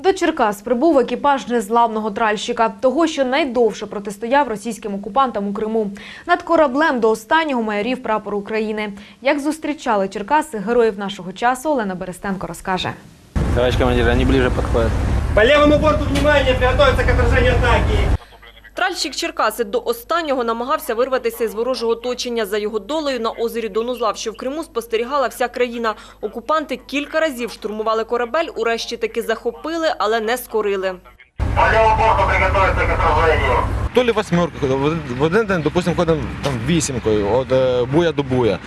До Черкас прибув екіпаж незламного тральщика, того, що найдовше протистояв російським окупантам у Криму. Над кораблем до останнього майорів прапор України. Як зустрічали Черкаси героїв нашого часу, Олена Берестенко розкаже. Товарищ командир, вони ближе підходять. По левому борту внимание, приготовиться к отражению атаки. Тральщик Черкаси до останнього намагався вирватися із ворожого оточення. За його долею на озері Донузлав, що в Криму, спостерігала вся країна. Окупанти кілька разів штурмували корабель, урешті таки захопили, але не скорили. То лі восьмеркою, в один день, допустимо, ходимо там вісімкою, від е, буя до буя.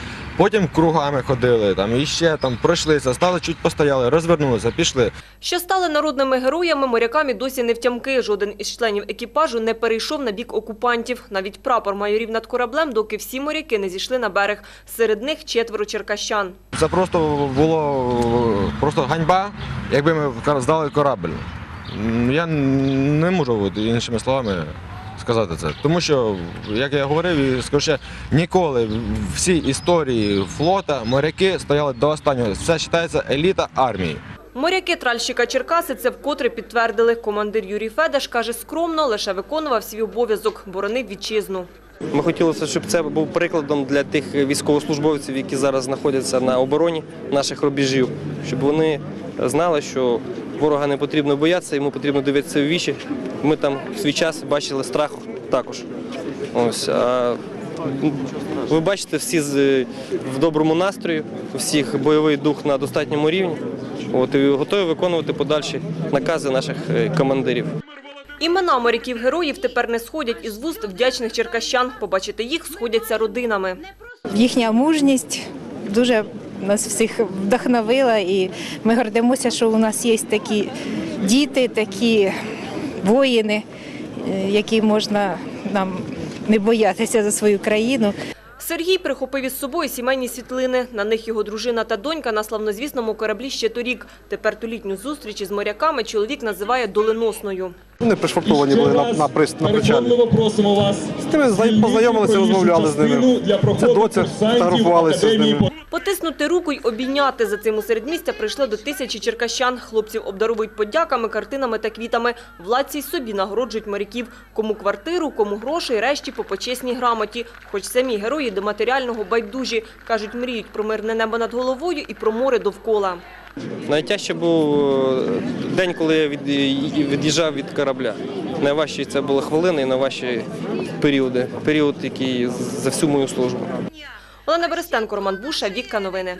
Потім кругами ходили, там і ще там пройшлися, стали чуть постояли, розвернулися, пішли. Що стали народними героями, морякам і досі не втямки. Жоден із членів екіпажу не перейшов на бік окупантів. Навіть прапор майорів над кораблем, доки всі моряки не зійшли на берег. Серед них четверо черкащан. Це просто було просто ганьба, якби ми здали корабль. Я не можу іншими словами сказати це. Тому що, як я говорив, і скажу ще, ніколи в всій історії флота моряки стояли до останнього. Це вважається еліта армії. Моряки тральщика Черкаси це вкотре підтвердили. Командир Юрій Федеш каже, скромно лише виконував свій обов'язок, боронив вітчизну. Ми хотілося, щоб це був прикладом для тих військовослужбовців, які зараз знаходяться на обороні наших рубежів, щоб вони знали, що ворога не потрібно боятися, йому потрібно дивитися в вічі. Ми там в свій час бачили страх також. Ось, а ви бачите, всі з- в доброму настрої, у всіх бойовий дух на достатньому рівні. От, і готові виконувати подальші накази наших е, командирів. Імена моряків-героїв тепер не сходять із вуст вдячних черкащан. Побачити їх сходяться родинами. Їхня мужність дуже нас всіх вдохновила, і ми гордимося, що у нас є такі діти, такі воїни, е, які можна нам не боятися за свою країну. Сергій прихопив із собою сімейні світлини. На них його дружина та донька на славнозвісному кораблі ще торік. Тепер ту літню зустріч із моряками чоловік називає доленосною. Вони пришвартовані були на, на, прис- на причалі. Просимо вас. З тими познайомилися, розмовляли з ними. Це доця, фотографувалися з ними. Потиснути руку й обійняти за цим у середмістя прийшло до тисячі черкащан. Хлопців обдаровують подяками, картинами та квітами. Владці й собі нагороджують моряків. Кому квартиру, кому гроші, решті по почесній грамоті. Хоч самі герої до матеріального байдужі. Кажуть, мріють про мирне небо над головою і про море довкола. Найтяжче був е, день, коли я від'їжджав від корабля. Найважчі це були хвилини і найважчі періоди. Період, який за всю мою службу. Олена Берестенко, Роман Буша, Вікка Новини.